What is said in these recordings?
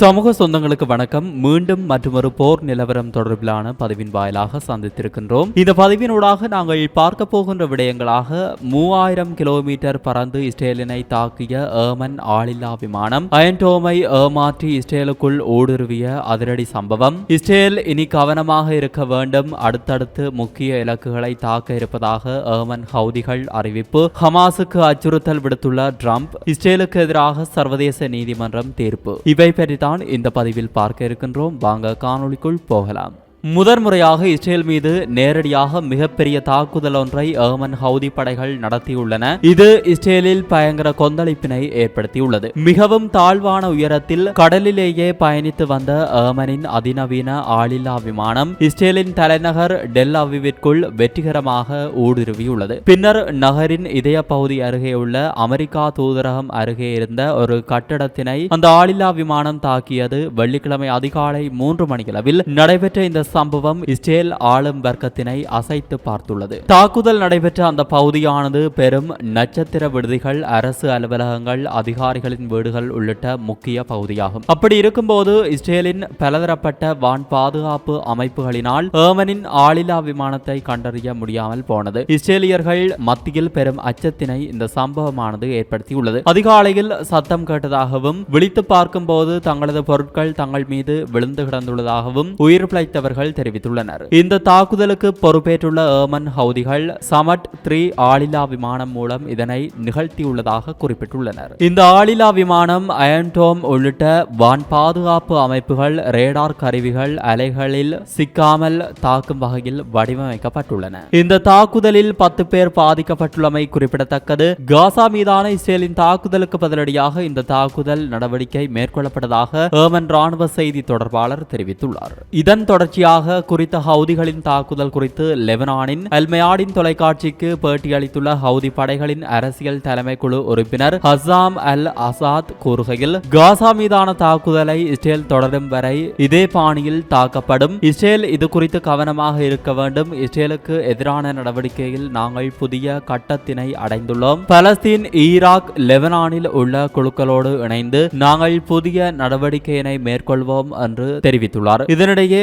சமூக சொந்தங்களுக்கு வணக்கம். மீண்டும் மற்றொரு போர் நிலவரம் தொடர்பிலான பதிவின் வாயிலாக சந்தித்திருக்கின்றோம். இந்த பதிவினூடாக நாங்கள் பார்க்க போகின்ற விடயங்களாக மூவாயிரம் கிலோமீட்டர் பறந்து இஸ்ரேலினை தாக்கிய ஏமன் ஆளில்லா விமானம் அயன்டோமை ஏமாற்றி இஸ்ரேலுக்குள் ஊடுருவிய அதிரடி சம்பவம். இஸ்ரேல் இனி கவனமாக இருக்க வேண்டும். அடுத்தடுத்து முக்கிய இலக்குகளை தாக்க இருப்பதாக ஏமன் ஹவுதிகள் அறிவிப்பு. ஹமாஸுக்கு அச்சுறுத்தல் விடுத்துள்ள ட்ரம்ப் இஸ்ரேலுக்கு எதிராக சர்வதேச நீதிமன்றம் தீர்ப்பு. இவை தான் இந்த பதிவில் பார்க்க இருக்கின்றோம். வாங்க காணொளிக்குள் போகலாம். முதன்முறையாக இஸ்ரேல் மீது நேரடியாக மிகப்பெரிய தாக்குதல் ஒன்றை ஏமன் ஹவுதி படைகள் நடத்தியுள்ளன. இது இஸ்ரேலில் பயங்கர கொந்தளிப்பினை ஏற்படுத்தியுள்ளது. மிகவும் தாழ்வான உயரத்தில் கடலிலேயே பயணித்து வந்த ஏமனின் அதிநவீன ஆளில்லா விமானம் இஸ்ரேலின் தலைநகர் டெல் அவிவிற்குள் வெற்றிகரமாக ஊடுருவியுள்ளது. பின்னர் நகரின் இதய பகுதி அருகே உள்ள அமெரிக்கா தூதரகம் அருகே இருந்த ஒரு கட்டடத்தினை அந்த ஆளில்லா விமானம் தாக்கியது. வெள்ளிக்கிழமை அதிகாலை மூன்று மணியளவில் நடைபெற்ற இந்த சம்பவம் இஸ்ரேல் ஆளும் வர்க்கத்தினை அசைத்து பார்த்துள்ளது. தாக்குதல் நடைபெற்ற அந்த பகுதியானது பெரும் நட்சத்திர விடுதிகள் அரசு அலுவலகங்கள் அதிகாரிகளின் வீடுகள் உள்ளிட்ட முக்கிய பகுதியாகும். அப்படி இருக்கும்போது இஸ்ரேலின் பலதரப்பட்ட வான் பாதுகாப்பு அமைப்புகளினால் ஏமனின் ஆளில்லா விமானத்தை கண்டறிய முடியாமல் போனது. இஸ்ரேலியர்கள் மத்தியில் பெரும் அச்சத்தினை இந்த சம்பவமானது ஏற்படுத்தியுள்ளது. அதிகாலையில் சத்தம் கேட்டதாகவும் விழித்து பார்க்கும்போது தங்களது பொருட்கள் தங்கள் மீது விழுந்து கிடந்துள்ளதாகவும் உயிர் பிழைத்தவர்கள் தெரிவித்துள்ளனர். இந்த தாக்குதலுக்கு பொறுப்பேற்றுள்ள ஏமன் ஹவுதிகள் சமட் த்ரீ ஆளில்லா விமானம் மூலம் இதனை நிகழ்த்தியுள்ளதாக குறிப்பிட்டுள்ளனர். இந்த ஆளில்லா விமானம் அயன்டோம் உள்ளிட்ட வான் பாதுகாப்பு அமைப்புகள் ரேடார் கருவிகள் அலைகளில் சிக்காமல் தாக்கும் வகையில் வடிவமைக்கப்பட்டுள்ளன. இந்த தாக்குதலில் பத்து பேர் பாதிக்கப்பட்டுள்ளமை குறிப்பிடத்தக்கது. காசா மீதான இஸ்ரேலின் தாக்குதலுக்கு பதிலடியாக இந்த தாக்குதல் நடவடிக்கை மேற்கொள்ளப்பட்டதாக ஏமன் ராணுவ செய்தி தொடர்பாளர் தெரிவித்துள்ளார். இதன் தொடர்ச்சியாக குறித்த ஹவுதிகளின் தாக்குதல் குறித்து லெபனானின் அல்மையாடின் தொலைக்காட்சிக்கு பேட்டியளித்துள்ள ஹவுதி படைகளின் அரசியல் தலைமை குழு உறுப்பினர் ஹசாம் அல் அசாத் கூறுகையில் காசா மீதான தாக்குதலை இஸ்ரேல் தொடரும் வரை இதே பாணியில் தாக்கப்படும். இஸ்ரேல் இது குறித்து கவனமாக இருக்க வேண்டும். இஸ்ரேலுக்கு எதிரான நடவடிக்கையில் நாங்கள் புதிய கட்டத்தினை அடைந்துள்ளோம். பலஸ்தீன் ஈராக் லெபனானில் உள்ள குழுக்களோடு இணைந்து நாங்கள் புதிய நடவடிக்கையினை மேற்கொள்வோம் என்று தெரிவித்துள்ளார். இதனிடையே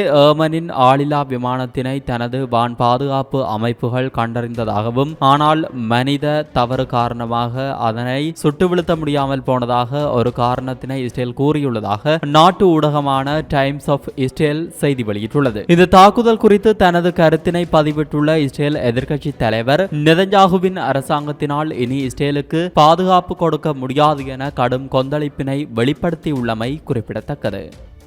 ஏமனின் ஆளில்லா விமானத்தினை தனது வான் பாதுகாப்பு அமைப்புகள் கண்டறிந்ததாகவும் ஆனால் மனித தவறு காரணமாக அதனை சுட்டுவிழுத்த முடியாமல் போனதாக ஒரு காரணத்தினை இஸ்ரேல் கூறியுள்ளதாக நாட்டு ஊடகமான டைம்ஸ் ஆஃப் இஸ்ரேல் செய்தி வெளியிட்டுள்ளது. இந்த தாக்குதல் குறித்து தனது கருத்தினை பதிவிட்டுள்ள இஸ்ரேல் எதிர்க்கட்சி தலைவர் நெதஞ்சாகுவின் அரசாங்கத்தினால் இனி இஸ்ரேலுக்கு பாதுகாப்பு கொடுக்க முடியாது என கடும் கொந்தளிப்பினை வெளிப்படுத்தியுள்ளமை குறிப்பிடத்தக்கது.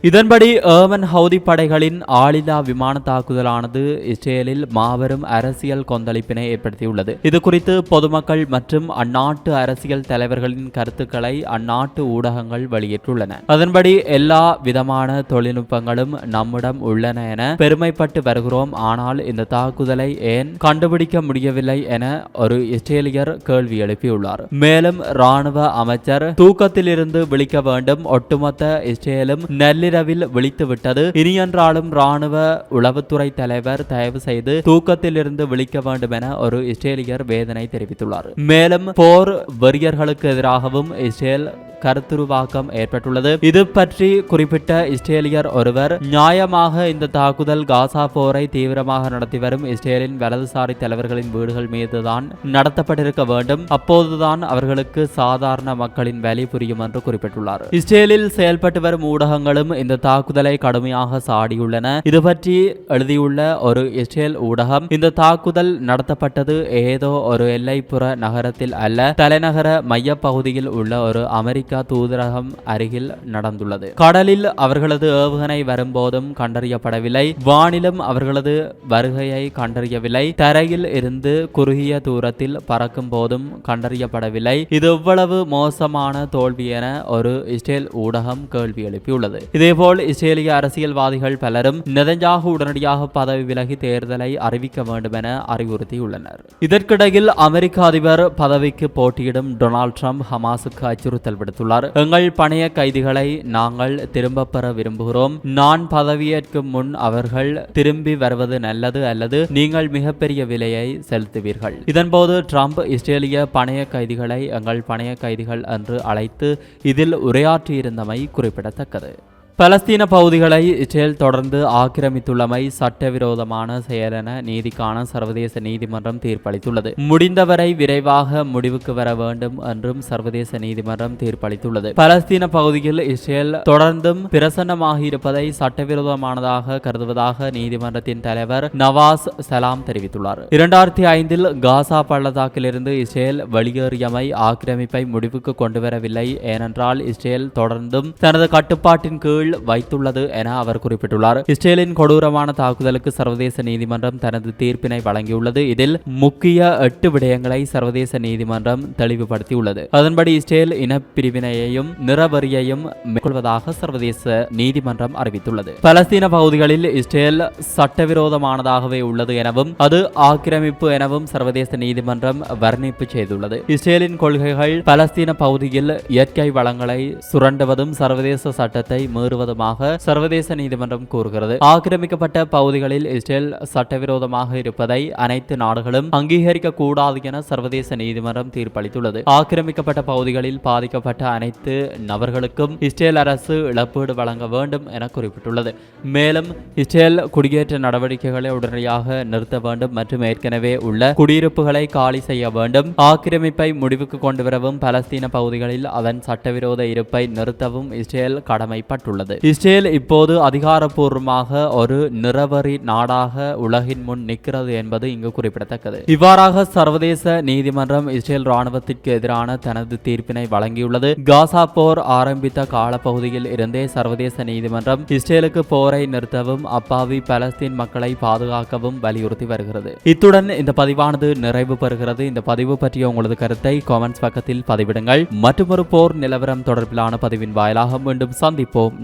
இதன்படி ஏமன் ஹவுதி படைகளின் ஆளில்லா விமான தாக்குதலானது இஸ்ரேலில் மாபெரும் அரசியல் கொந்தளிப்பினை ஏற்படுத்தியுள்ளது. இது குறித்து பொதுமக்கள் மற்றும் அந்நாட்டு அரசியல் தலைவர்களின் கருத்துக்களை அந்நாட்டு ஊடகங்கள் வெளியிட்டுள்ளன. அதன்படி எல்லா விதமான தொழில்நுட்பங்களும் நம்மிடம் உள்ளன என பெருமைப்பட்டு வருகிறோம். ஆனால் இந்த தாக்குதலை ஏன் கண்டுபிடிக்க முடியவில்லை என ஒரு இஸ்ரேலியர் கேள்வி எழுப்பியுள்ளார். மேலும் ராணுவ அமைச்சர் தூக்கத்திலிருந்து விழிக்க வேண்டும். ஒட்டுமொத்த இஸ்ரேலும் நெல்லில் நள்ளிரவில் விழித்துவிட்டது. இனியென்றாலும் ராணுவ உளவுத்துறை தலைவர் தயவு செய்து தூக்கத்திலிருந்து விழிக்க வேண்டும் என ஒரு இஸ்ரேலியர் வேதனை தெரிவித்துள்ளார். மேலும் போர் வெறியர்களுக்கு எதிராகவும் இஸ்ரேல் கருத்துருவாக்கம் ஏற்பட்டுள்ளது. இது பற்றி குறிப்பிட்ட இஸ்ரேலியர் ஒருவர் நியாயமாக இந்த தாக்குதல் காசா போரை தீவிரமாக நடத்தி வரும் இஸ்ரேலின் வலதுசாரி தலைவர்களின் வீடுகள் மீதுதான் நடத்தப்பட்டிருக்க வேண்டும். அப்போதுதான் அவர்களுக்கு சாதாரண மக்களின் வேலை புரியும் என்று குறிப்பிட்டுள்ளார். இஸ்ரேலில் செயல்பட்டு வரும் ஊடகங்களும் இந்த தாக்குதலை கடுமையாக சாடியுள்ளன. இது பற்றி எழுதியுள்ள ஒரு இஸ்ரேல் ஊடகம் இந்த தாக்குதல் நடத்தப்பட்டது ஏதோ ஒரு எல்லைப்புற நகரத்தில் அல்ல. தலைநகர மையப்பகுதியில் உள்ள ஒரு அமெரிக்க தூதரகம் அருகில் நடந்துள்ளது. கடலில் அவர்களது ஏவுகணை வரும்போதும் கண்டறியப்படவில்லை. வானிலும் அவர்களது வருகையை கண்டறியவில்லை. தரையில் இருந்து குறுகிய தூரத்தில் பறக்கும் போதும் கண்டறியப்படவில்லை. இது எவ்வளவு மோசமான தோல்வி என ஒரு இஸ்ரேல் ஊடகம் கேள்வி எழுப்பியுள்ளது. இதேபோல் இஸ்ரேலிய அரசியல்வாதிகள் பலரும் நெதஞ்சாகு உடனடியாக பதவி விலகி தேர்தலை அறிவிக்க வேண்டும் என அறிவுறுத்தியுள்ளனர். இதற்கிடையில் அமெரிக்க அதிபர் பதவிக்கு போட்டியிடும் டொனால்ட் ட்ரம்ப் ஹமாஸுக்கு அச்சுறுத்தல் விடுத்துள்ளார் தெரிவித்துள்ளார் எங்கள் பணைய கைதிகளை நாங்கள் திரும்ப பெற விரும்புகிறோம். நான் பதவியேற்கும் முன் அவர்கள் திரும்பி வருவது நல்லது அல்லது நீங்கள் மிகப்பெரிய விலையை செலுத்துவீர்கள். இதன்போது ட்ரம்ப் இஸ்ரேலிய பணைய கைதிகளை எங்கள் பணைய கைதிகள் என்று அழைத்து இதில் உரையாற்றியிருந்தமை குறிப்பிடத்தக்கது. பலஸ்தீன பகுதிகளை இஸ்ரேல் தொடர்ந்து ஆக்கிரமித்துள்ளமை சட்டவிரோதமான செயல் என நீதிக்கான சர்வதேச நீதிமன்றம் தீர்ப்பளித்துள்ளது. முடிந்தவரை விரைவாக முடிவுக்கு வர வேண்டும் என்றும் சர்வதேச நீதிமன்றம் தீர்ப்பளித்துள்ளது. பலஸ்தீன பகுதியில் இஸ்ரேல் தொடர்ந்தும் பிரசன்னமாக இருப்பதை சட்டவிரோதமானதாக கருதுவதாக நீதிமன்றத்தின் தலைவர் நவாஸ் சலாம் தெரிவித்துள்ளார். இரண்டாயிரத்தி ஐந்தில் காசா பள்ளத்தாக்கிலிருந்து இஸ்ரேல் வெளியேறியமை ஆக்கிரமிப்பை முடிவுக்கு கொண்டுவரவில்லை. ஏனென்றால் இஸ்ரேல் தொடர்ந்தும் தனது கட்டுப்பாட்டின் கீழ் வைத்துள்ளது என அவர் குறிப்பிட்டுள்ளார். இஸ்ரேலின் கொடூரமான தாக்குதலுக்கு சர்வதேச நீதிமன்றம் தனது தீர்ப்பினை வழங்கியுள்ளது. இதில் முக்கிய எட்டு விடயங்களை சர்வதேச நீதிமன்றம் தெளிவுபடுத்தியுள்ளது. அதன்படி இஸ்ரேல் இனப்பிரிவினையையும் நிறவரியையும் மேற்கொள்வதாக சர்வதேச நீதிமன்றம் அறிவித்துள்ளது. பலஸ்தீன பகுதிகளில் இஸ்ரேல் சட்டவிரோதமானதாகவே உள்ளது எனவும் அது ஆக்கிரமிப்பு எனவும் சர்வதேச நீதிமன்றம் வர்ணிப்பு செய்துள்ளது. இஸ்ரேலின் கொள்கைகள் பலஸ்தீன பகுதியில் இயற்கை வளங்களை சுரண்டுவதும் சர்வதேச சட்டத்தை வருவதாக சர்வதேச நீதிமன்றம் கூறுகிறது. ஆக்கிரமிக்கப்பட்ட பகுதிகளில் இஸ்ரேல் சட்டவிரோதமாக இருப்பதை அனைத்து நாடுகளும் அங்கீகரிக்க கூடாது என சர்வதேச நீதிமன்றம் தீர்ப்பளித்துள்ளது. ஆக்கிரமிக்கப்பட்ட பகுதிகளில் பாதிக்கப்பட்ட அனைத்து நபர்களுக்கும் இஸ்ரேல் அரசு இழப்பீடு வழங்க வேண்டும் என குறிப்பிட்டுள்ளது. மேலும் இஸ்ரேல் குடியேற்ற நடவடிக்கைகளை உடனடியாக நிறுத்த வேண்டும் மற்றும் ஏற்கனவே உள்ள குடியிருப்புகளை காலி செய்ய வேண்டும். ஆக்கிரமிப்பை முடிவுக்கு கொண்டுவரவும் பலஸ்தீன பகுதிகளில் அதன் சட்டவிரோத இருப்பை நிறுத்தவும் இஸ்ரேல் கடமைப்பட்டுள்ளது. இஸ்ரேல் இப்போது அதிகாரப்பூர்வமாக ஒரு நிறவரி நாடாக உலகின் முன் நிற்கிறது என்பது இங்கு குறிப்பிடத்தக்கது. இவ்வாறாக சர்வதேச நீதிமன்றம் இஸ்ரேல் ராணுவத்திற்கு எதிரான தனது தீர்ப்பினை வழங்கியுள்ளது. காசா போர் ஆரம்பித்த காலப்பகுதியில் இருந்தே சர்வதேச நீதிமன்றம் இஸ்ரேலுக்கு போரை நிறுத்தவும் அப்பாவி பலஸ்தீன் மக்களை பாதுகாக்கவும் வலியுறுத்தி வருகிறது. இத்துடன் இந்த பதிவானது நிறைவு பெறுகிறது. இந்த பதிவு பற்றிய உங்களது கருத்தை காமெண்ட்ஸ் பக்கத்தில் பதிவிடுங்கள். மற்றொரு போர் நிலவரம் தொடர்பிலான பதிவின் வாயிலாக மீண்டும் சந்திப்போம்.